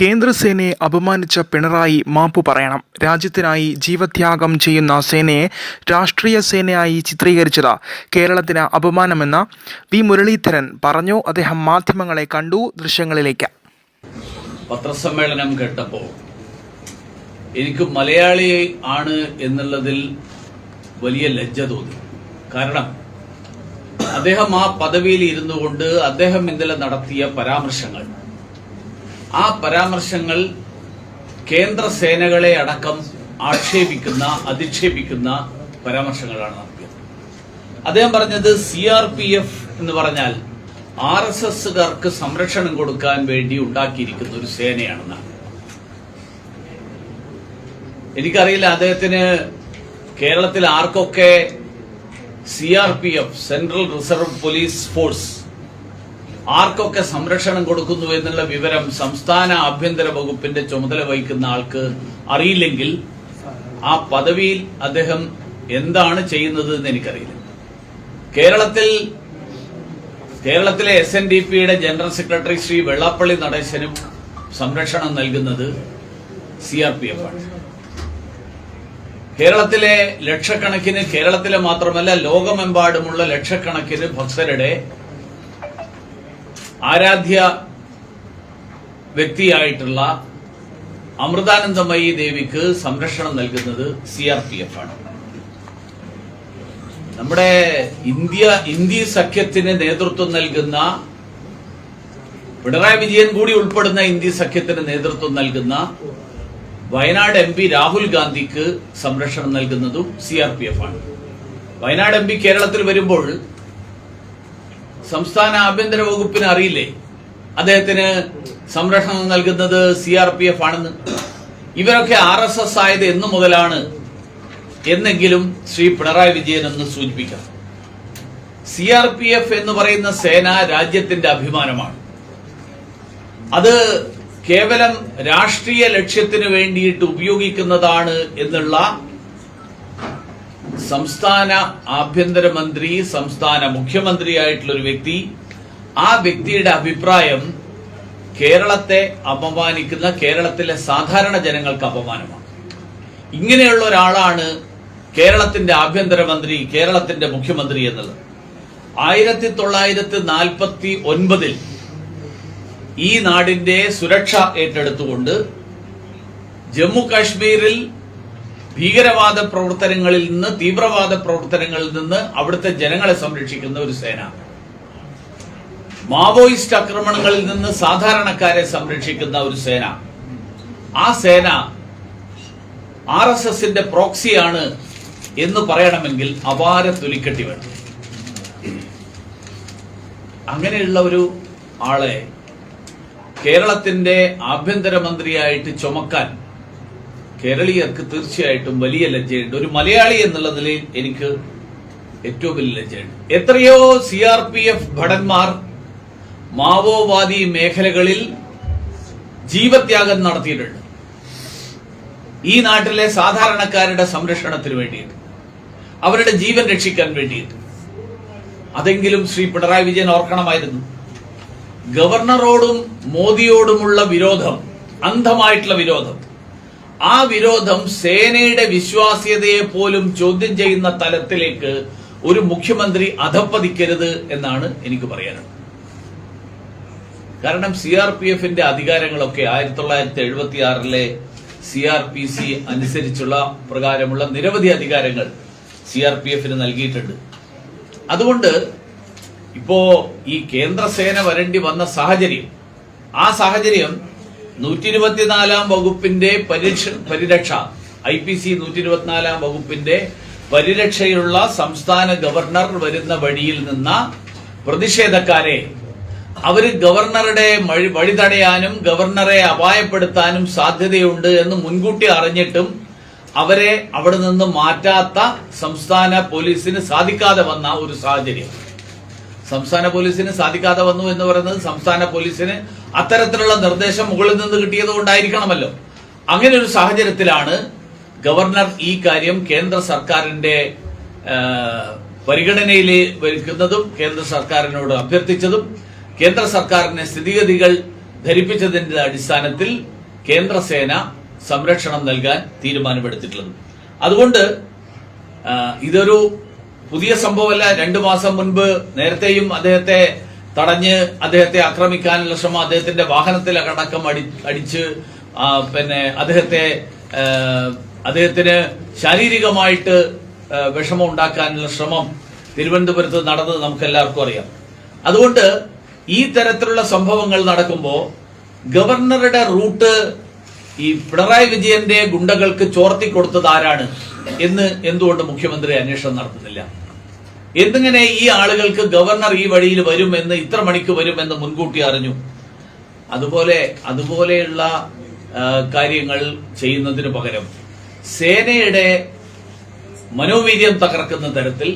കേന്ദ്രസേനയെ അപമാനിച്ച പിണറായി മാപ്പു പറയണം. രാജ്യത്തിനായി ജീവത്യാഗം ചെയ്യുന്ന സേനയെ രാഷ്ട്രീയ സേനയായി ചിത്രീകരിച്ചത് കേരളത്തിന് അപമാനമെന്ന് വി മുരളീധരൻ പറഞ്ഞു. അദ്ദേഹം മാധ്യമങ്ങളെ കണ്ടു. ദൃശ്യങ്ങളിലേക്ക്. പത്രസമ്മേളനം കേട്ടപ്പോൾ എനിക്ക് മലയാളി ആണ് എന്നുള്ളതിൽ വലിയ ലജ്ജ തോന്നി. കാരണം അദ്ദേഹം ആ പദവിയിൽ ഇരുന്നുകൊണ്ട് അദ്ദേഹം ഇന്നലെ നടത്തിയ പരാമർശങ്ങൾ ആ പരാമർശങ്ങൾ കേന്ദ്ര സേനകളെ അടക്കം ആക്ഷേപിക്കുന്ന അധിക്ഷേപിക്കുന്ന പരാമർശങ്ങളാണ് നടത്തിയത്. അദ്ദേഹം പറഞ്ഞത് സി ആർ പി എഫ് എന്ന് പറഞ്ഞാൽ ആർ എസ് എസുകാർക്ക് സംരക്ഷണം കൊടുക്കാൻ വേണ്ടി ഉണ്ടാക്കിയിരിക്കുന്ന ഒരു സേനയാണെന്നാണ്. എനിക്കറിയില്ല അദ്ദേഹത്തിന് കേരളത്തിൽ ആർക്കൊക്കെ C R P F central reserve police force ആർക്കൊക്കെ സംരക്ഷണം കൊടുക്കുന്നു എന്നുള്ള വിവരം സംസ്ഥാന ആഭ്യന്തര വകുപ്പിന്റെ ചുമതല വഹിക്കുന്ന ആൾക്ക് അറിയില്ലെങ്കിൽ ആ പദവിയിൽ അദ്ദേഹം എന്താണ് ചെയ്യുന്നത് എന്ന് എനിക്കറിയില്ല. കേരളത്തിൽ കേരളത്തിലെ എസ് എൻ ഡി പിയുടെ ജനറൽ സെക്രട്ടറി ശ്രീ വെള്ളാപ്പള്ളി നടേശനും സംരക്ഷണം നൽകുന്നത് സി ആർ പി ആണ്. കേരളത്തിലെ ലക്ഷക്കണക്കിന് കേരളത്തിലെ മാത്രമല്ല ലോകമെമ്പാടുമുള്ള ലക്ഷക്കണക്കിന് ഭക്തരുടെ ആരാധ്യ വ്യക്തിയായിട്ടുള്ള അമൃതാനന്ദമയി ദേവിക്ക് സംരക്ഷണം നൽകുന്നത് സി ആർ പി എഫ് ആണ്. നമ്മുടെ ഇന്ത്യ ഇന്ത്യ സഖ്യത്തിന് നേതൃത്വം നൽകുന്ന പിണറായി വിജയൻ കൂടി ഉൾപ്പെടുന്ന ഇന്ത്യ സഖ്യത്തിന് നേതൃത്വം നൽകുന്ന വയനാട് എം പി രാഹുൽ ഗാന്ധിക്ക് സംരക്ഷണം നൽകുന്നതും സി ആർ പി എഫ് ആണ്. വയനാട് എം പി കേരളത്തിൽ വരുമ്പോൾ സംസ്ഥാന ആഭ്യന്തര വകുപ്പിന് അറിയില്ലേ? അദ്ദേഹത്തിന് സംരക്ഷണം നൽകുന്നത് സി ആർ പി എഫ് ആണെന്ന്. ഇവരൊക്കെ ആർ എസ് എസ് ആയത് എന്നു മുതലാണ് എന്നെങ്കിലും ശ്രീ പിണറായി വിജയൻ എന്ന് സൂചിപ്പിക്കാം. സി ആർ പി എഫ് എന്ന് പറയുന്ന സേന രാജ്യത്തിന്റെ അഭിമാനമാണ്. അത് കേവലം രാഷ്ട്രീയ ലക്ഷ്യത്തിന് വേണ്ടിയിട്ട് ഉപയോഗിക്കുന്നതാണ് എന്നുള്ള സംസ്ഥാന ആഭ്യന്തരമന്ത്രി സംസ്ഥാന മുഖ്യമന്ത്രിയായിട്ടുള്ള ഒരു വ്യക്തി. ആ വ്യക്തിയുടെ അഭിപ്രായം കേരളത്തെ അപമാനിക്കുന്ന കേരളത്തിലെ സാധാരണ ജനങ്ങൾക്ക് അപമാനമാണ്. ഇങ്ങനെയുള്ള ഒരാളാണ് കേരളത്തിന്റെ ആഭ്യന്തരമന്ത്രി കേരളത്തിന്റെ മുഖ്യമന്ത്രി എന്നുള്ളത്. ആയിരത്തി തൊള്ളായിരത്തി നാൽപ്പത്തി ഒൻപതിൽ ഈ നാടിന്റെ സുരക്ഷ ഏറ്റെടുത്തുകൊണ്ട് ജമ്മു കാശ്മീരിൽ ഭീകരവാദ പ്രവർത്തനങ്ങളിൽ നിന്ന് തീവ്രവാദ പ്രവർത്തനങ്ങളിൽ നിന്ന് അവിടുത്തെ ജനങ്ങളെ സംരക്ഷിക്കുന്ന ഒരു സേന. മാവോയിസ്റ്റ് ആക്രമണങ്ങളിൽ നിന്ന് സാധാരണക്കാരെ സംരക്ഷിക്കുന്ന ഒരു സേന. ആ സേന ആർ എസ് എസിന്റെ പ്രോക്സിയാണ് എന്ന് പറയണമെങ്കിൽ അപാര തുലിക്കെട്ടി വേണം. അങ്ങനെയുള്ള ഒരു ആളെ കേരളത്തിന്റെ ആഭ്യന്തരമന്ത്രിയായിട്ട് ചുമക്കാൻ കേരളീയർക്ക് തീർച്ചയായിട്ടും വലിയ ലജ്ജയുണ്ട്. ഒരു മലയാളി എന്നുള്ള നിലയിൽ എനിക്ക് ഏറ്റവും വലിയ ലജ്ജയുണ്ട്. എത്രയോ സി ആർ പി എഫ് ഭടന്മാർ മാവോവാദി മേഖലകളിൽ ജീവത്യാഗം നടത്തിയിട്ടുണ്ട്. ഈ നാട്ടിലെ സാധാരണക്കാരുടെ സംരക്ഷണത്തിന് വേണ്ടിയിട്ട് അവരുടെ ജീവൻ രക്ഷിക്കാൻ വേണ്ടിയിട്ട്. അതെങ്കിലും ശ്രീ പിണറായി വിജയൻ ഓർക്കണമായിരുന്നു. ഗവർണറോടും മോദിയോടുമുള്ള വിരോധം അന്ധമായിട്ടുള്ള വിരോധം ആ വിരോധം സേനയുടെ വിശ്വാസ്യതയെ പോലും ചോദ്യം ചെയ്യുന്ന തലത്തിലേക്ക് ഒരു മുഖ്യമന്ത്രി അധപ്പതിക്കരുത് എന്നാണ് എനിക്ക് പറയാനുള്ളത്. കാരണം സി ആർ പി എഫിന്റെ അധികാരങ്ങളൊക്കെ ആയിരത്തി തൊള്ളായിരത്തി എഴുപത്തി ആറിലെ സി ആർ പി സി അനുസരിച്ചുള്ള പ്രകാരമുള്ള നിരവധി അധികാരങ്ങൾ സി ആർ പി എഫിന് നൽകിയിട്ടുണ്ട്. അതുകൊണ്ട് ഇപ്പോ ഈ കേന്ദ്രസേന വരേണ്ടി വന്ന സാഹചര്യം ആ സാഹചര്യം നൂറ്റി ഇരുപത്തിനാലാം വകുപ്പിന്റെ പരിരക്ഷ പരിരക്ഷ. ഐ പി സി നൂറ്റി ഇരുപത്തിനാലാം വകുപ്പിന്റെ പരിരക്ഷയുള്ള സംസ്ഥാന ഗവർണർ വരുന്ന വഴിയിൽ നിന്ന പ്രതിഷേധക്കാരെ. അവർ ഗവർണറുടെ വഴി തടയാനും ഗവർണറെ അപായപ്പെടുത്താനും സാധ്യതയുണ്ട് എന്ന് മുൻകൂട്ടി അറിഞ്ഞിട്ടും അവരെ അവിടെ നിന്ന് മാറ്റാത്ത സംസ്ഥാന പോലീസിന് സാധിക്കാതെ വന്ന ഒരു സാഹചര്യം. സംസ്ഥാന പോലീസിന് സാധിക്കാതെ വന്നു എന്ന് പറയുന്നത് സംസ്ഥാന പോലീസിന് അത്തരത്തിലുള്ള നിർദ്ദേശം മുകളിൽ നിന്ന് കിട്ടിയത് കൊണ്ടായിരിക്കണമല്ലോ അങ്ങനെ ഒരു സാഹചര്യത്തിലാണ് ഗവർണർ ഈ കാര്യം കേന്ദ്ര സർക്കാരിന്റെ പരിഗണനയിൽ വരുന്നതും കേന്ദ്ര സർക്കാരിനോട് അഭ്യർത്ഥിച്ചതും കേന്ദ്ര സർക്കാരിനെ സ്ഥിതിഗതികൾ ധരിപ്പിച്ചതിന്റെ അടിസ്ഥാനത്തിൽ കേന്ദ്രസേന സംരക്ഷണം നൽകാൻ തീരുമാനമെടുത്തിട്ടുള്ളത്. അതുകൊണ്ട് ഇതൊരു പുതിയ സംഭവമല്ല. രണ്ടു മാസം മുൻപ് നേരത്തെയും അദ്ദേഹത്തെ തടഞ്ഞ് അദ്ദേഹത്തെ ആക്രമിക്കാനുള്ള ശ്രമം അദ്ദേഹത്തിന്റെ വാഹനത്തിൽ അടക്കം അടി അടിച്ച് പിന്നെ അദ്ദേഹത്തെ അദ്ദേഹത്തിന് ശാരീരികമായിട്ട് വിഷമം ഉണ്ടാക്കാനുള്ള ശ്രമം തിരുവനന്തപുരത്ത് നടന്നത് നമുക്ക് എല്ലാവർക്കും അറിയാം. അതുകൊണ്ട് ഈ തരത്തിലുള്ള സംഭവങ്ങൾ നടക്കുമ്പോൾ ഗവർണറുടെ റൂട്ട് ഈ പിണറായി വിജയന്റെ ഗുണ്ടകൾക്ക് ചോർത്തി കൊടുത്തത് ആരാണ് എന്ന് എന്തുകൊണ്ട് മുഖ്യമന്ത്രി അന്വേഷണം നടത്തുന്നില്ല? എന്നിങ്ങനെ ഈ ആളുകൾക്ക് ഗവർണർ ഈ വഴിയിൽ വരുമെന്ന് ഇത്ര മണിക്ക് വരുമെന്ന് മുൻകൂട്ടി അറിഞ്ഞു. അതുപോലെ അതുപോലെയുള്ള കാര്യങ്ങൾ ചെയ്യുന്നതിന് പകരം സേനയുടെ മനോവീര്യം തകർക്കുന്ന തരത്തിൽ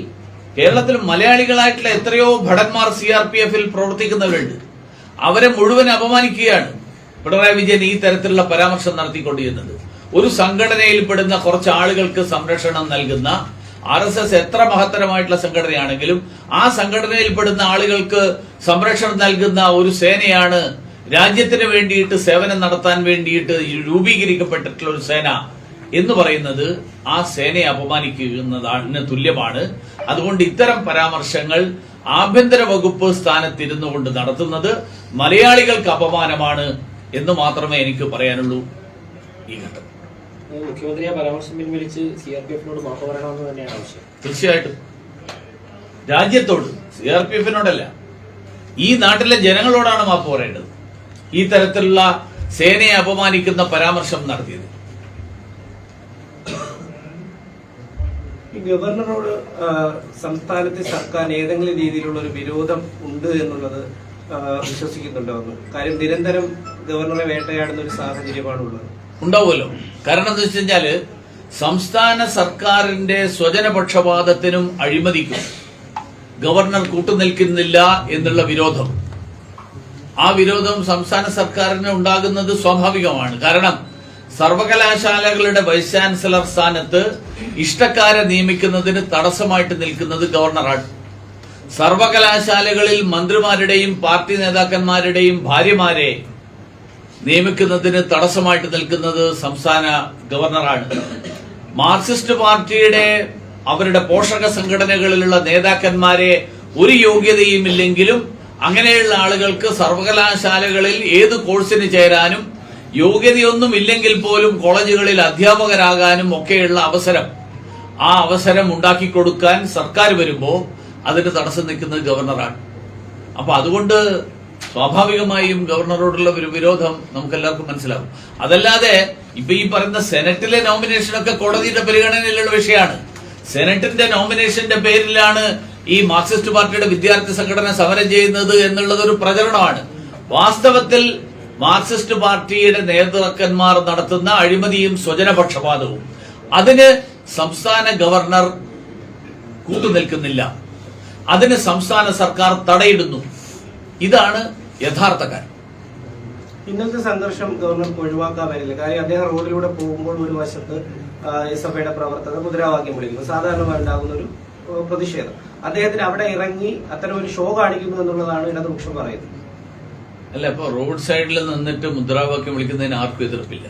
കേരളത്തിൽ മലയാളികളായിട്ടുള്ള എത്രയോ ഭടന്മാർ സി ആർ പി എഫിൽ പ്രവർത്തിക്കുന്നവരുണ്ട്. അവരെ മുഴുവൻ അപമാനിക്കുകയാണ് പിണറായി വിജയൻ ഈ തരത്തിലുള്ള പരാമർശം നടത്തിക്കൊണ്ടിരുന്നത്. ഒരു സംഘടനയിൽപ്പെടുന്ന കുറച്ച് ആളുകൾക്ക് സംരക്ഷണം നൽകുന്ന ആർ എസ് എസ് എത്ര മഹത്തരമായിട്ടുള്ള സംഘടനയാണെങ്കിലും ആ സംഘടനയിൽപ്പെടുന്ന ആളുകൾക്ക് സംരക്ഷണം നൽകുന്ന ഒരു സേനയാണ് രാജ്യത്തിന് വേണ്ടിയിട്ട് സേവനം നടത്താൻ വേണ്ടിയിട്ട് രൂപീകരിക്കപ്പെട്ടിട്ടുള്ള ഒരു സേന എന്ന് പറയുന്നത് ആ സേനയെ അപമാനിക്കുന്നതാണ് തുല്യമാണ്. അതുകൊണ്ട് ഇത്തരം പരാമർശങ്ങൾ ആഭ്യന്തര വകുപ്പ് സ്ഥാനത്തിരുന്നു കൊണ്ട് നടത്തുന്നത് മലയാളികൾക്ക് അപമാനമാണ് എന്ന് മാത്രമേ എനിക്ക് പറയാനുള്ളൂ ഈ ഘട്ടം മുഖ്യമന്ത്രിയെ പരാമർശം പിൻവലിച്ച് സി ആർ പി എഫിനോട് മാപ്പ് പറയണമെന്ന് തന്നെയാണ് ആവശ്യം. തീർച്ചയായിട്ടും. രാജ്യത്തോട് സി ആർ പി എഫിനോടല്ല ഈ നാട്ടിലെ ജനങ്ങളോടാണ് മാപ്പ് പറയേണ്ടത്. ഈ തരത്തിലുള്ള സേനയെ അപമാനിക്കുന്ന പരാമർശം നടത്തിയത്. ഈ ഗവർണറോട് സംസ്ഥാനത്തെ സർക്കാർ ഏതെങ്കിലും രീതിയിലുള്ള ഒരു വിരോധം ഉണ്ട് എന്നുള്ളത് വിശ്വസിക്കുന്നുണ്ടോ കാര്യം നിരന്തരം ഗവർണറെ വേട്ടയാടുന്ന ഒരു സാഹചര്യമാണുള്ളത്. ഉണ്ടാവുമല്ലോ. കാരണം എന്താ വെച്ച് കഴിഞ്ഞാൽ സംസ്ഥാന സർക്കാരിന്റെ സ്വജനപക്ഷപാതത്തിനും അഴിമതിക്കും ഗവർണർ കൂട്ടുനിൽക്കുന്നില്ല എന്നുള്ള വിരോധം. ആ വിരോധം സംസ്ഥാന സർക്കാരിന് ഉണ്ടാകുന്നത് സ്വാഭാവികമാണ്. കാരണം സർവകലാശാലകളുടെ വൈസ് ചാൻസലർ സ്ഥാനത്ത് ഇഷ്ടക്കാരെ നിയമിക്കുന്നതിന് തടസ്സമായിട്ട് നിൽക്കുന്നത് ഗവർണറാണ്. സർവകലാശാലകളിൽ മന്ത്രിമാരുടെയും പാർട്ടി നേതാക്കന്മാരുടെയും ഭാര്യമാരെ നിയമിക്കുന്നതിന് തടസ്സമായിട്ട് നിൽക്കുന്നത് സംസ്ഥാന ഗവർണറാണ്. മാർക്സിസ്റ്റ് പാർട്ടിയുടെ അവരുടെ പോഷക സംഘടനകളിലുള്ള നേതാക്കന്മാരെ ഒരു യോഗ്യതയുമില്ലെങ്കിലും അങ്ങനെയുള്ള ആളുകൾക്ക് സർവകലാശാലകളിൽ ഏത് കോഴ്സിന് ചേരാനും യോഗ്യതയൊന്നും ഇല്ലെങ്കിൽ പോലും കോളേജുകളിൽ അധ്യാപകരാകാനും ഒക്കെയുള്ള അവസരം ആ അവസരം ഉണ്ടാക്കി കൊടുക്കാൻ സർക്കാർ വരുമ്പോൾ അതിന് തടസ്സം നിൽക്കുന്നത് ഗവർണറാണ്. അപ്പൊ അതുകൊണ്ട് സ്വാഭാവികമായും ഗവർണറോടുള്ള ഒരു വിരോധം നമുക്ക് എല്ലാവർക്കും മനസ്സിലാവും അതല്ലാതെ ഇപ്പൊ ഈ പറയുന്ന സെനറ്റിലെ നോമിനേഷനൊക്കെ കോടതിയുടെ പരിഗണനയിലുള്ള വിഷയമാണ്. സെനറ്റിന്റെ നോമിനേഷന്റെ പേരിലാണ് ഈ മാർക്സിസ്റ്റ് പാർട്ടിയുടെ വിദ്യാർത്ഥി സംഘടന സമരം ചെയ്യുന്നത് എന്നുള്ളത് ഒരു പ്രചരണമാണ്. വാസ്തവത്തിൽ മാർക്സിസ്റ്റ് പാർട്ടിയുടെ നേതാക്കന്മാർ നടത്തുന്ന അഴിമതിയും സ്വജനപക്ഷപാതവും. അതിന് സംസ്ഥാന ഗവർണർ കൂട്ടുനിൽക്കുന്നില്ല. അതിന് സംസ്ഥാന സർക്കാർ തടയിടുന്നു. ഇതാണ് യഥാർത്ഥ കാര്യം. ഇന്നത്തെ സംഘർഷം ഗവർണർക്ക് ഒഴിവാക്കാമായിരുന്നില്ല കാര്യം അദ്ദേഹം റോഡിലൂടെ പോകുമ്പോൾ ഒരു വശത്ത് എസ് എഫ് ഐയുടെ പ്രവർത്തകർ മുദ്രാവാക്യം വിളിക്കുന്നു. സാധാരണമായി ഉണ്ടാകുന്ന ഒരു പ്രതിഷേധം. അദ്ദേഹത്തിന് അവിടെ ഇറങ്ങി അത്തരം ഒരു ഷോ കാണിക്കുന്നു എന്നുള്ളതാണ് ഇടതുപക്ഷം പറയുന്നത്. അല്ല ഇപ്പൊ റോഡ് സൈഡിൽ നിന്നിട്ട് മുദ്രാവാക്യം വിളിക്കുന്നതിന് ആർക്കും എതിർപ്പില്ല.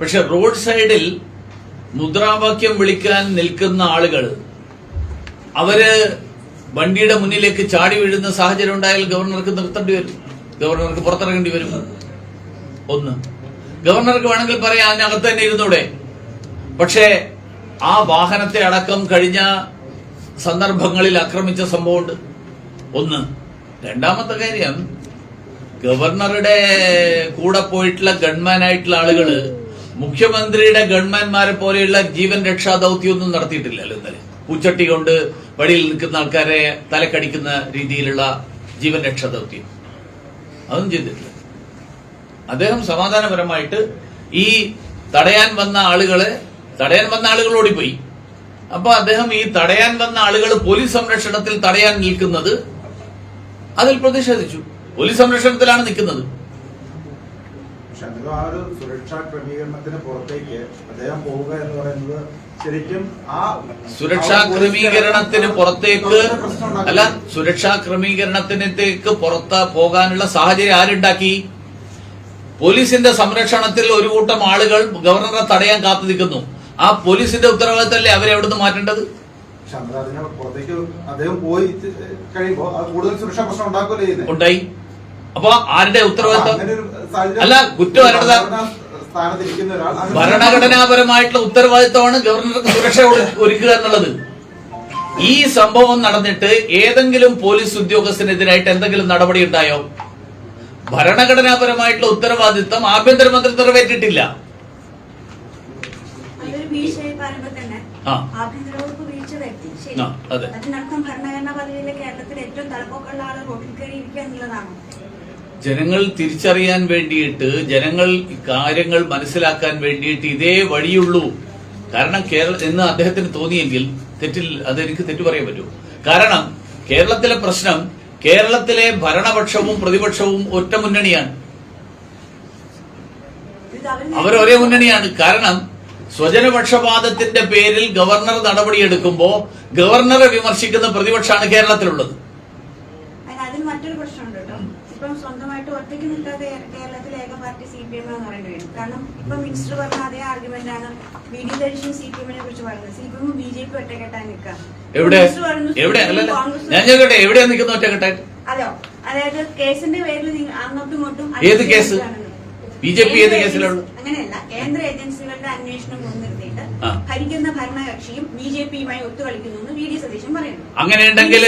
പക്ഷെ റോഡ് സൈഡിൽ മുദ്രാവാക്യം വിളിക്കാൻ നിൽക്കുന്ന ആളുകൾ അവർ വണ്ടിയുടെ മുന്നിലേക്ക് ചാടി വീഴുന്ന സാഹചര്യം ഉണ്ടായാൽ ഗവർണർക്ക് നിർത്തേണ്ടി വരും. ഗവർണർക്ക് പുറത്തിറങ്ങേണ്ടി വരും. ഒന്ന്. ഗവർണർക്ക് വേണമെങ്കിൽ പറയാം അതിനകത്ത് തന്നെ ഇരുന്നൂടെ. പക്ഷേ ആ വാഹനത്തെ അടക്കം കഴിഞ്ഞ സന്ദർഭങ്ങളിൽ ആക്രമിച്ച സംഭവമുണ്ട്. ഒന്ന്. രണ്ടാമത്തെ കാര്യം ഗവർണറുടെ കൂടെ പോയിട്ടുള്ള ഗൺമാനായിട്ടുള്ള ആളുകൾ മുഖ്യമന്ത്രിയുടെ ഗൺമാന്മാരെ പോലെയുള്ള ജീവൻ രക്ഷാ ദൗത്യമൊന്നും നടത്തിയിട്ടില്ലല്ലോ ഇന്നലെ. പൂച്ചട്ടി കൊണ്ട് വഴിയിൽ നിൽക്കുന്ന ആൾക്കാരെ തലക്കടിക്കുന്ന രീതിയിലുള്ള ജീവൻ രക്ഷാ ദൗത്യം. അതൊന്നും ചെയ്തിട്ടില്ല. അദ്ദേഹം സമാധാനപരമായിട്ട് ഈ തടയാൻ വന്ന ആളുകളെ തടയാൻ വന്ന ആളുകൾ ഓടിപ്പോയി. അപ്പൊ അദ്ദേഹം ഈ തടയാൻ വന്ന ആളുകൾ പോലീസ് സംരക്ഷണത്തിൽ തടയാൻ നിൽക്കുന്നത് അതിൽ പ്രതിഷേധിച്ചു. പോലീസ് സംരക്ഷണത്തിലാണ് നിൽക്കുന്നത്. ആ ഒരു സുരക്ഷാ ക്രമീകരണത്തിന് പുറത്തേക്ക് അദ്ദേഹം പോവുക എന്ന് പറയുന്നത് ശരിക്കും ആ സുരക്ഷാ ക്രമീകരണത്തിന് പുറത്തേക്ക് അല്ല സുരക്ഷാ ക്രമീകരണത്തിനത്തേക്ക് പുറത്ത് പോകാനുള്ള സാഹചര്യം ആരുണ്ടാക്കി? പോലീസിന്റെ സംരക്ഷണത്തിൽ ഒരു കൂട്ടം ആളുകൾ ഗവർണറെ തടയാൻ കാത്തു നിൽക്കുന്നു. ആ പോലീസിന്റെ ഉത്തരവാദിത്തമല്ലേ അവരെ എവിടുന്ന് മാറ്റേണ്ടത്? പുറത്തേക്ക് അദ്ദേഹം പോയി കൂടുതൽ സുരക്ഷാ പ്രശ്നം ഉണ്ടായി. അപ്പൊ ആരുടെ ഉത്തരവാദിത്തം? അല്ല, കുറ്റം ആരുടേതാ? സ്ഥാനത്തിരിക്കുന്ന ഒരാൾ. ഭരണഘടനാപരമായിട്ടുള്ള ഉത്തരവാദിത്തമാണ് ഗവർണർക്ക് സുരക്ഷ ഒരുക്കുക എന്നുള്ളത്. ഈ സംഭവം നടന്നിട്ട് ഏതെങ്കിലും പോലീസ് ഉദ്യോഗസ്ഥനെതിരായിട്ട് എന്തെങ്കിലും നടപടി ഉണ്ടായോ? ഭരണഘടനാപരമായിട്ടുള്ള ഉത്തരവാദിത്തം ആഭ്യന്തരമന്ത്രി നിറവേറ്റിട്ടില്ല. അതെ. അതിനർത്ഥം ഭരണഘടനാ പദവിയിലെ കേരളത്തിൽ ഏറ്റവും തലപ്പൊക്കമുള്ള ആൾ റോട്ടിൽ കയറി ഇരിക്കുക എന്നുള്ളതാണോ. ജനങ്ങൾ തിരിച്ചറിയാൻ വേണ്ടിയിട്ട് ജനങ്ങൾ കാര്യങ്ങൾ മനസ്സിലാക്കാൻ വേണ്ടിയിട്ട് ഇതേ വഴിയുള്ളൂ. കാരണം കേരള എന്ന് അദ്ദേഹത്തിന് തോന്നിയെങ്കിൽ തെറ്റിൽ അതെനിക്ക് തെറ്റു പറയാൻ പറ്റൂ കാരണം കേരളത്തിലെ പ്രശ്നം കേരളത്തിലെ ഭരണപക്ഷവും പ്രതിപക്ഷവും ഒറ്റ മുന്നണിയാണ്. അവരൊരേ മുന്നണിയാണ്. കാരണം സ്വജനപക്ഷപാതത്തിന്റെ പേരിൽ ഗവർണർ നടപടിയെടുക്കുമ്പോ ഗവർണറെ വിമർശിക്കുന്ന പ്രതിപക്ഷമാണ് കേരളത്തിലുള്ളത് അതിന് അതിന് മറ്റൊരു പ്രശ്നമുണ്ട് കേട്ടോ ഇപ്പം സ്വന്തമായിട്ട് കേരളത്തിൽ നിൽക്കാതെ കേരളത്തിലെ ഏക പാർട്ടി സി പി എം എന്ന് പറയേണ്ടി വരും. കാരണം ഇപ്പൊ മിനിസ്റ്റർ പറഞ്ഞ അതേ ആർഗ്യുമെന്റ് ആണ് V D Satheesan C P എമ്മിനെ കുറിച്ച് പറയുന്നത്. C P B J P ഒറ്റക്കെട്ടാൻ നിൽക്കാം. എവിടെ? ഞാൻ ചോദിക്കട്ടെ എവിടെയാണ് നിൽക്കുന്ന ഒറ്റക്കെട്ടായിട്ട്? അതെയോ? അതായത് കേസിന്റെ പേരിൽ അങ്ങോട്ടും ഇങ്ങോട്ടും ഏത് കേസ്? ബി ജെ പി ഏത് കേന്ദ്ര അങ്ങനെയല്ല കേന്ദ്ര ഏജൻസികളുടെ അന്വേഷണം മുൻനിർത്തിയിട്ട്. ഭരിക്കുന്ന ഭരണകക്ഷിയും ബി ജെ പിയുമായി ഒത്തുകളിക്കുന്നു എന്ന് വി ഡി സതീശൻ പറയുന്നു. അങ്ങനെയുണ്ടെങ്കിൽ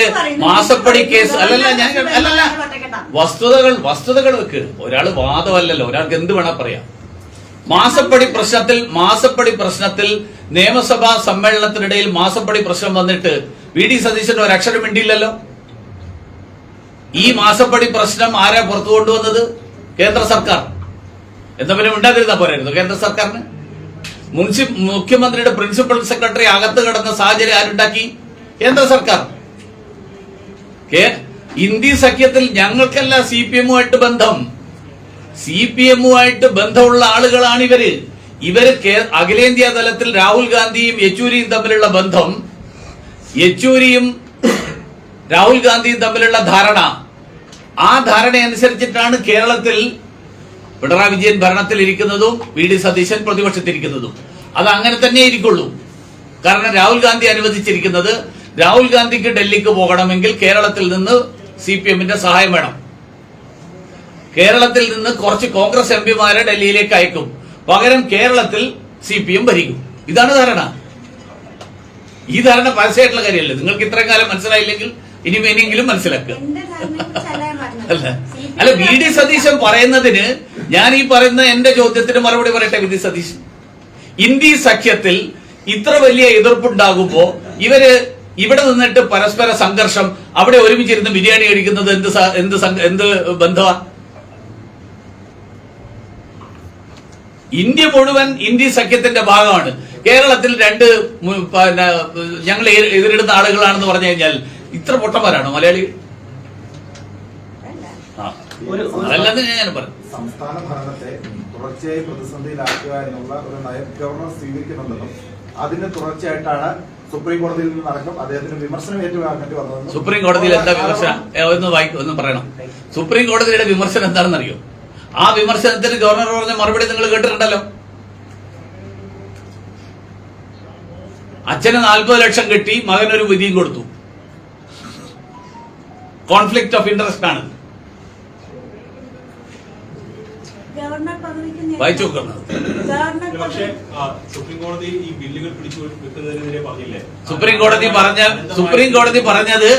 മാസപ്പടി കേസ് അല്ലല്ല ഞാൻ അല്ലല്ല. വസ്തുതകൾ വസ്തുതകൾ വെക്ക്. ഒരാൾ വാദമല്ലല്ലോ. ഒരാൾക്ക് എന്ത് വേണം പറയാം. മാസപ്പടി പ്രശ്നത്തിൽ മാസപ്പടി പ്രശ്നത്തിൽ നിയമസഭാ സമ്മേളനത്തിനിടയിൽ മാസപ്പടി പ്രശ്നം വന്നിട്ട് വി ഡി സതീശന്റെ ഒരു അക്ഷരം മിണ്ടിയില്ലല്ലോ? ഈ മാസപ്പടി പ്രശ്നം ആരാ പുറത്തു കൊണ്ടുവന്നത്? കേന്ദ്ര സർക്കാർ. എന്താ പിന്നെ മിണ്ടാതിരുന്നാ പോരായിരുന്നു? കേന്ദ്ര സർക്കാരിന്? മുൻസി മുഖ്യമന്ത്രിയുടെ പ്രിൻസിപ്പൽ സെക്രട്ടറി അകത്ത് കിടന്ന സാഹചര്യം ആരുണ്ടാക്കി? കേന്ദ്ര സർക്കാർ. ഇന്ത്യ സഖ്യത്തിൽ ഞങ്ങൾക്കല്ല സി പി എമ്മുമായിട്ട് ബന്ധം. സി പി എമ്മുമായിട്ട് ബന്ധമുള്ള ആളുകളാണ് ഇവർ. ഇവർ അഖിലേന്ത്യാ തലത്തിൽ രാഹുൽ ഗാന്ധിയും യെച്ചൂരിയും തമ്മിലുള്ള ബന്ധം. യെച്ചൂരിയും രാഹുൽ ഗാന്ധിയും തമ്മിലുള്ള ധാരണ. ആ ധാരണ അനുസരിച്ചിട്ടാണ് കേരളത്തിൽ പിണറായി വിജയൻ ഭരണത്തിൽ ഇരിക്കുന്നതും വി ഡി സതീശൻ പ്രതിപക്ഷത്തിരിക്കുന്നതും. അത് അങ്ങനെ തന്നെ ഇരിക്കുള്ളൂ. കാരണം രാഹുൽ ഗാന്ധി അനുവദിച്ചിരിക്കുന്നത് രാഹുൽ ഗാന്ധിക്ക് ഡൽഹിക്ക് പോകണമെങ്കിൽ കേരളത്തിൽ നിന്ന് സി പി എമ്മിന്റെ സഹായം വേണം. കേരളത്തിൽ നിന്ന് കുറച്ച് കോൺഗ്രസ് എം പിമാരെ ഡൽഹിയിലേക്ക് അയക്കും. പകരം കേരളത്തിൽ സി പി എം ഭരിക്കും. ഇതാണ് ധാരണ. ഈ ധാരണ പരസ്യമായിട്ടുള്ള കാര്യമല്ലേ? നിങ്ങൾക്ക് ഇത്രയും കാലം മനസ്സിലായില്ലെങ്കിൽ ഇനി ഇനിയെങ്കിലും മനസ്സിലാക്കുക. അല്ല. അല്ല വി ഡി സതീശൻ പറയുന്നതിന് ഞാൻ ഈ പറയുന്ന എന്റെ ചോദ്യത്തിന് മറുപടി പറയട്ടെ വിധി സതീഷ് ഇന്ത്യ സഖ്യത്തിൽ ഇത്ര വലിയ എതിർപ്പുണ്ടാകുമ്പോ ഇവർ ഇവിടെ നിന്നിട്ട് പരസ്പര സംഘർഷം അവിടെ ഒരുമിച്ചിരുന്ന് ബിരിയാണി കഴിക്കുന്നത് എന്ത് എന്ത് എന്ത് ബന്ധമാ ഇന്ത്യ മുഴുവൻ ഇന്ത്യ സഖ്യത്തിന്റെ ഭാഗമാണ്. കേരളത്തിൽ രണ്ട് പിന്നെ ഞങ്ങൾ എതിരിടുന്ന ആളുകളാണെന്ന് പറഞ്ഞു കഴിഞ്ഞാൽ ഇത്ര പൊട്ടന്മാരാണോ മലയാളി? അല്ല. ആ. അതല്ലെന്ന് ഞാൻ പറഞ്ഞു സംസ്ഥാന ഭരണത്തെ തുടർച്ചയായി പ്രതിസന്ധിയിലാക്കുക എന്നുള്ള ഒരു നയം ഗവർണർ സ്വീകരിക്കുന്നുണ്ടെന്നും അതിന് തുടർച്ചയായിട്ടാണ് സുപ്രീം കോടതിയിൽ നടക്കും അദ്ദേഹത്തിന് വിമർശനം ഏറ്റുവാങ്ങേണ്ടി വന്നതെന്നും സുപ്രീം കോടതിയിൽ എന്താ വിമർശനം? ഒന്ന് ഒന്ന് പറയണം. സുപ്രീം കോടതിയുടെ വിമർശനം എന്താണെന്ന് അറിയോ ആ വിമർശനത്തിന് ഗവർണർ പറഞ്ഞ മറുപടി നിങ്ങൾ കേട്ടിട്ടുണ്ടല്ലോ. അച്ഛന് നാൽപ്പത് ലക്ഷം കിട്ടി മകനൊരു വിധിയും കൊടുത്തു. കോൺഫ്ലിക്ട് ഓഫ് ഇൻട്രസ്റ്റ് ആണ്. വായിച്ചു പക്ഷേ സുപ്രീം കോടതി ഈ ബില്ലുകൾ പിടിച്ചു വെക്കുന്നതിനെതിരെ പറഞ്ഞില്ലേ? സുപ്രീം കോടതി പറഞ്ഞ സുപ്രീം കോടതി പറഞ്ഞത്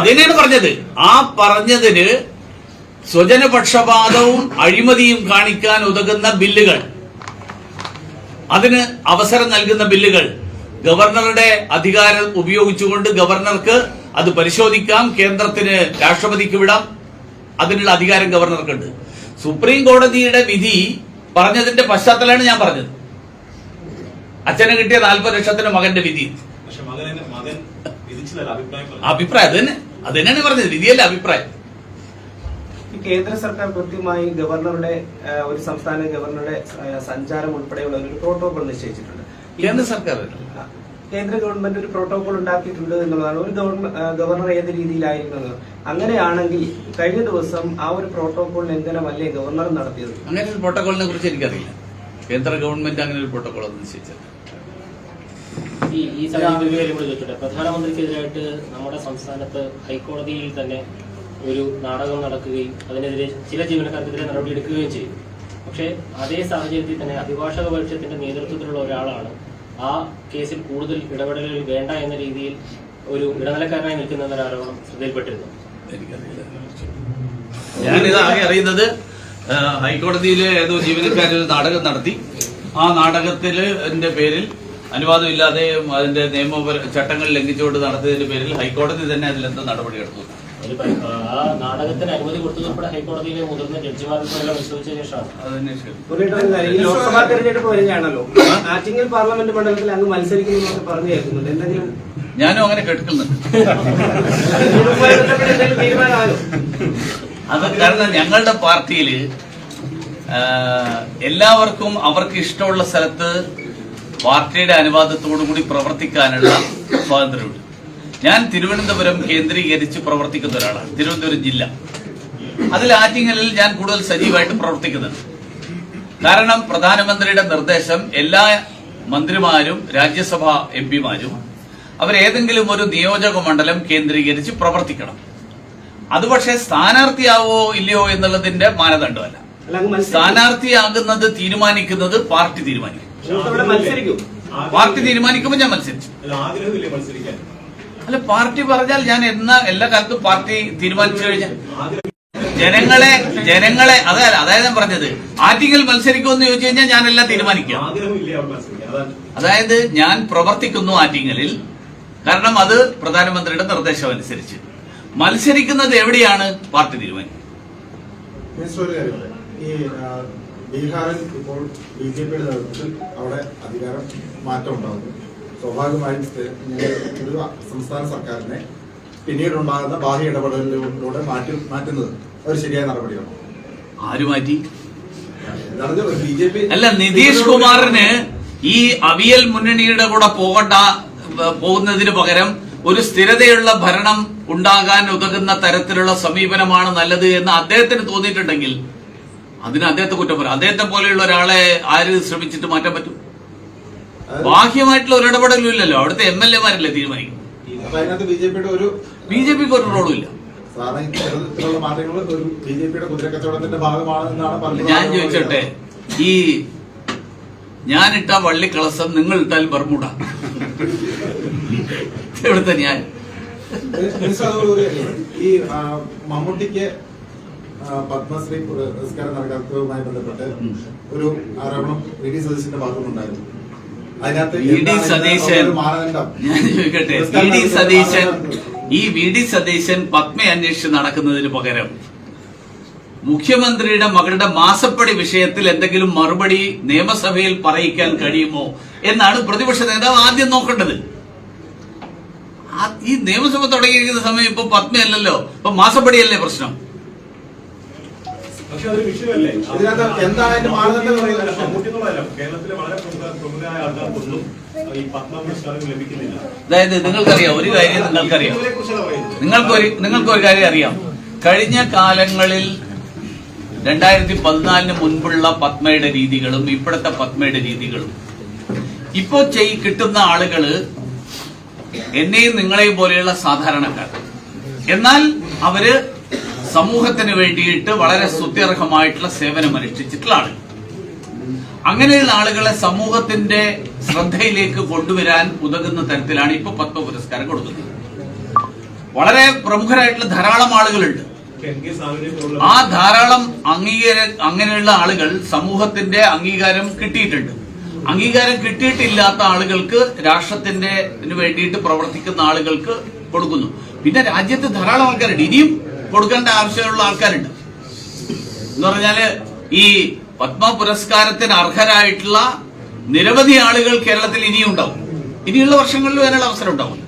അതിനാണ് പറഞ്ഞത്. ആ പറഞ്ഞതിന് സ്വജനപക്ഷപാതവും അഴിമതിയും കാണിക്കാൻ ഉതകുന്ന ബില്ലുകൾ. അതിന് അവസരം നൽകുന്ന ബില്ലുകൾ. ഗവർണറുടെ അധികാരം ഉപയോഗിച്ചുകൊണ്ട് ഗവർണർക്ക് അത് പരിശോധിക്കാം. കേന്ദ്രത്തിന് രാഷ്ട്രപതിക്ക് വിടാം. അതിനുള്ള അധികാരം ഗവർണർക്കുണ്ട്. സുപ്രീം കോടതിയുടെ വിധി പറഞ്ഞതിന്റെ പശ്ചാത്തലമാണ് ഞാൻ പറഞ്ഞത്. അച്ഛന് കിട്ടിയ നാൽപ്പത് ലക്ഷത്തിന്റെ മകന്റെ വിധി. പക്ഷെ മകൻ മകൻ വിധിച്ചതല്ല അഭിപ്രായം അതന്നെ അതന്നെയാണ് അത് തന്നെ അത് തന്നെയാണ് പറഞ്ഞത്. വിധിയല്ല അഭിപ്രായം. കേന്ദ്ര സർക്കാർ കൃത്യമായി ഗവർണറുടെ ഒരു സംസ്ഥാന ഗവർണറുടെ സഞ്ചാരം ഉൾപ്പെടെയുള്ള ഒരു പ്രോട്ടോകോൾ നിശ്ചയിച്ചിട്ടുണ്ട്. കേന്ദ്ര സർക്കാർ കേന്ദ്ര ഗവൺമെന്റ് ഒരു പ്രോട്ടോകോൾ ഉണ്ടാക്കിയിട്ടുണ്ട് എന്നുള്ളതാണ്. ഒരു ഗവർണർ ഏത് രീതിയിലായിരിക്കുന്നത് അങ്ങനെയാണെങ്കിൽ കഴിഞ്ഞ ദിവസം ആ ഒരു പ്രോട്ടോകോൾ ലംഘനമല്ലേ ഗവർണർ നടത്തിയത്? അങ്ങനെ ഒരു പ്രോട്ടോകോളിനെ കുറിച്ച് എനിക്കറിയില്ല. കേന്ദ്ര ഗവൺമെന്റ് അങ്ങനെ ഒരു പ്രോട്ടോകോൾ ഒന്നും നിശ്ചയിച്ചില്ല ഈ കൂടി ചോദിച്ചോട്ടെ. പ്രധാനമന്ത്രിക്കെതിരായിട്ട് നമ്മുടെ സംസ്ഥാനത്ത് ഹൈക്കോടതിയിൽ തന്നെ ഒരു നാടകം നടക്കുകയും അതിനെതിരെ ചില ജീവനക്കാർക്കെതിരെ നടപടിയെടുക്കുകയും ചെയ്യും. പക്ഷേ അതേ സാഹചര്യത്തിൽ തന്നെ അഭിഭാഷക പരിഷത്തിന്റെ നേതൃത്വത്തിലുള്ള ഒരാളാണ് ആ കേസിൽ കൂടുതൽ ഇടപെടലുകൾ വേണ്ട എന്ന രീതിയിൽ ഒരു ഇടനിലക്കാരനായി നിൽക്കുന്ന ഒരാരോപണം ആരോപണം ശ്രദ്ധയിൽപ്പെട്ടിരുന്നു. ഞാനിത് ആകെ അറിയുന്നത് ഹൈക്കോടതിയിലെ ഏതോ ജീവനക്കാർ ഒരു നാടകം നടത്തി. ആ നാടകത്തിൽ എന്റെ പേരിൽ അനുവാദമില്ലാതെ അതിന്റെ നിയമപര ചട്ടങ്ങൾ ലംഘിച്ചുകൊണ്ട് നടത്തിയതിന്റെ പേരിൽ ഹൈക്കോടതി തന്നെ അതിലെന്താ നടപടിയെടുത്തു ഒരു ആ നാടകത്തിന് അനുമതി കൊടുത്തതുൾപ്പെടെ ഹൈക്കോടതിയിലെ മുതിർന്ന ജഡ്ജിമാരുടെ പരിശോധിച്ച ശേഷമാണ്. ലോക്സഭാ തെരഞ്ഞെടുപ്പ് വരികയാണല്ലോ. ആറ്റിങ്ങൽ പാർലമെന്റ് മണ്ഡലത്തിൽ അങ്ങ് മത്സരിക്കുന്നു പറഞ്ഞു കേൾക്കുന്നുണ്ട്. എന്തെങ്കിലും ഞാനും അങ്ങനെ കേൾക്കുന്നുണ്ട് അത് കാരണം ഞങ്ങളുടെ പാർട്ടിയിൽ എല്ലാവർക്കും അവർക്ക് ഇഷ്ടമുള്ള സ്ഥലത്ത് പാർട്ടിയുടെ അനുവാദത്തോടു കൂടി പ്രവർത്തിക്കാനുള്ള സ്വാതന്ത്ര്യമുണ്ട്. ഞാൻ തിരുവനന്തപുരം കേന്ദ്രീകരിച്ച് പ്രവർത്തിക്കുന്ന ഒരാളാണ്. തിരുവനന്തപുരം ജില്ല. അതിൽ ആറ്റിങ്ങലിൽ ഞാൻ കൂടുതൽ സജീവമായിട്ട് പ്രവർത്തിക്കുന്നുണ്ട്. കാരണം പ്രധാനമന്ത്രിയുടെ നിർദ്ദേശം എല്ലാ മന്ത്രിമാരും രാജ്യസഭാ എം പിമാരും അവരേതെങ്കിലും ഒരു നിയോജക മണ്ഡലം കേന്ദ്രീകരിച്ച് പ്രവർത്തിക്കണം. അത് പക്ഷേ സ്ഥാനാർത്ഥിയാവോ ഇല്ലയോ എന്നുള്ളതിന്റെ മാനദണ്ഡമല്ല. സ്ഥാനാർത്ഥിയാകുന്നത് തീരുമാനിക്കുന്നത് പാർട്ടി തീരുമാനിക്കും. പാർട്ടി തീരുമാനിക്കുമ്പോൾ ഞാൻ മത്സരിച്ചു അല്ല പാർട്ടി പറഞ്ഞാൽ ഞാൻ എന്ന എല്ലാ കാലത്തും പാർട്ടി തീരുമാനിച്ചു കഴിഞ്ഞാൽ ജനങ്ങളെ ജനങ്ങളെ അതായത് അതായത് ഞാൻ പറഞ്ഞത് ആറ്റിങ്ങൽ മത്സരിക്കുമെന്ന് ചോദിച്ചു കഴിഞ്ഞാൽ ഞാൻ എല്ലാം തീരുമാനിക്കാം. അതായത് ഞാൻ പ്രവർത്തിക്കുന്നു ആറ്റിങ്ങലിൽ കാരണം അത് പ്രധാനമന്ത്രിയുടെ നിർദ്ദേശം അനുസരിച്ച്. മത്സരിക്കുന്നത് എവിടെയാണ് പാർട്ടി തീരുമാനിക്കും ഈ ബീഹാറിൽ ഇപ്പോൾ ബി ജെ പിയുടെ നേതൃത്വത്തിൽ അവിടെ അധികാരം മാറ്റം ഉണ്ടാകുന്നു സ്വാഭാവികമായും ഞങ്ങൾ ഒരു സംസ്ഥാന സർക്കാരിനെ പിന്നീടുണ്ടാകുന്ന ബാഹ്യ ഇടപെടലിലൂടെ മാറ്റി മാറ്റുന്നത് ഒരു ശരിയായ നടപടിയാണ്? ആര് മാറ്റി? ബി ജെ പി അല്ല നിതീഷ് കുമാറിന് ഈ അവിയൽ മുന്നണിയുടെ കൂടെ പോകണ്ട പോകുന്നതിന് പകരം ഒരു സ്ഥിരതയുള്ള ഭരണം ഉണ്ടാകാൻ ഉതകുന്ന തരത്തിലുള്ള സമീപനമാണ് നല്ലത് എന്ന് അദ്ദേഹത്തിന് തോന്നിയിട്ടുണ്ടെങ്കിൽ അതിന് അദ്ദേഹത്തെ കുറ്റം പറയാം. അദ്ദേഹത്തെ പോലെയുള്ള ഒരാളെ ആര് ശ്രമിച്ചിട്ട് മാറ്റാൻ പറ്റും? ബാഹ്യമായിട്ടുള്ള ഒരു ഇടപെടലും ഇല്ലല്ലോ. അവിടുത്തെ എം എൽ എമാരല്ലേ തീരുമാനിക്കും അപ്പൊ അതിനകത്ത് ബി ജെ പിക്ക് ഒരു റോളും ഇല്ല. ഞാൻ ചോദിച്ചോട്ടെ ഈ ഞാനിട്ട വള്ളിക്കളസം നിങ്ങൾ ഇട്ടാൽ ബർമുട ഇവിടുത്തെ ഞാൻ. ഈ മമ്മൂട്ടിക്ക് പത്മശ്രീ പുരസ്കാരം നൽകാത്തതുമായി ബന്ധപ്പെട്ട് ഒരു ആരോപണം വി ഡി സതീശന്റെ ഭാഗത്തുനിന്നുണ്ടായിരുന്നു. വി ഡി എന്താണ് സതീശൻ. ഒരു മാനദണ്ഡം? ഞാൻ ചോദിക്കട്ടെ. വി പുരസ്കാരം ഡി നൽകുന്ന സതീശൻ. മാനദണ്ഡം. ഈ വി ഡി സതീശൻ പത്മ അന്വേഷിച്ച് നടക്കുന്നതിന് പകരം മുഖ്യമന്ത്രിയുടെ മകളുടെ മാസപ്പടി വിഷയത്തിൽ എന്തെങ്കിലും മറുപടി നിയമസഭയിൽ പറയിക്കാൻ കഴിയുമോ എന്നാണ് പ്രതിപക്ഷ നേതാവ് ആദ്യം നോക്കേണ്ടത്. ഈ നിയമസഭ തുടങ്ങിയിരിക്കുന്ന സമയം ഇപ്പൊ പത്മയല്ലല്ലോ ഇപ്പൊ മാസപ്പടിയല്ലേ പ്രശ്നം? പക്ഷെ അതൊരു വിഷയമല്ലേ? ഇതിനകത്ത് എന്താണ് അതിന്റെ മാനദണ്ഡം? മമ്മൂട്ടിന്നുള്ളതല്ല കേരളത്തിലെ വളരെ പ്രമുഖ പ്രമുഖരായ ആൾക്കാർക്കൊന്നും ഈ പത്മ പുരസ്കാരം ലഭിക്കുന്നില്ല. അതായത് നിങ്ങൾക്കറിയാം ഒരു കാര്യം നിങ്ങൾക്കറിയാം. നിങ്ങൾക്കൊരു നിങ്ങൾക്കൊരു കാര്യം അറിയാം. കഴിഞ്ഞ കാലങ്ങളിൽ രണ്ടായിരത്തി പതിനാലിന് മുൻപുള്ള പത്മയുടെ രീതികളും ഇപ്പോഴത്തെ പത്മയുടെ രീതികളും. ഇപ്പോ ചെയ് കിട്ടുന്ന ആളുകൾ എന്നെയും നിങ്ങളെയും പോലെയുള്ള സാധാരണക്കാർ. എന്നാൽ അവർ സമൂഹത്തിന് വേണ്ടിയിട്ട് വളരെ സ്തുത്യർഹമായിട്ടുള്ള സേവനം അനുഷ്ഠിച്ചിട്ടുള്ള ആളുകൾ. അങ്ങനെയുള്ള ആളുകളെ സമൂഹത്തിന്റെ ശ്രദ്ധയിലേക്ക് കൊണ്ടുവരാൻ ഉതകുന്ന തരത്തിലാണ് ഇപ്പൊ പത്മ പുരസ്കാരം കൊടുക്കുന്നത്. വളരെ പ്രമുഖരായിട്ടുള്ള ധാരാളം ആളുകളുണ്ട്. ആ ധാരാളം അംഗീകാര അങ്ങനെയുള്ള ആളുകൾ സമൂഹത്തിന്റെ അംഗീകാരം കിട്ടിയിട്ടുണ്ട്. അംഗീകാരം കിട്ടിയിട്ടില്ലാത്ത ആളുകൾക്ക് രാഷ്ട്രത്തിന്റെ വേണ്ടിയിട്ട് പ്രവർത്തിക്കുന്ന ആളുകൾക്ക് കൊടുക്കുന്നു. പിന്നെ രാജ്യത്ത് ധാരാളം ആൾക്കാരുണ്ട്. ഇനിയും കൊടുക്കേണ്ട ആവശ്യമുള്ള ആൾക്കാരുണ്ട്. എന്ന് പറഞ്ഞാൽ ഈ പത്മ പുരസ്കാരത്തിന് അർഹരായിട്ടുള്ള നിരവധി ആളുകൾ കേരളത്തിൽ ഇനിയും ഉണ്ടാവും. ഇനിയുള്ള വർഷങ്ങളിലും അതിനുള്ള അവസരം ഉണ്ടാവും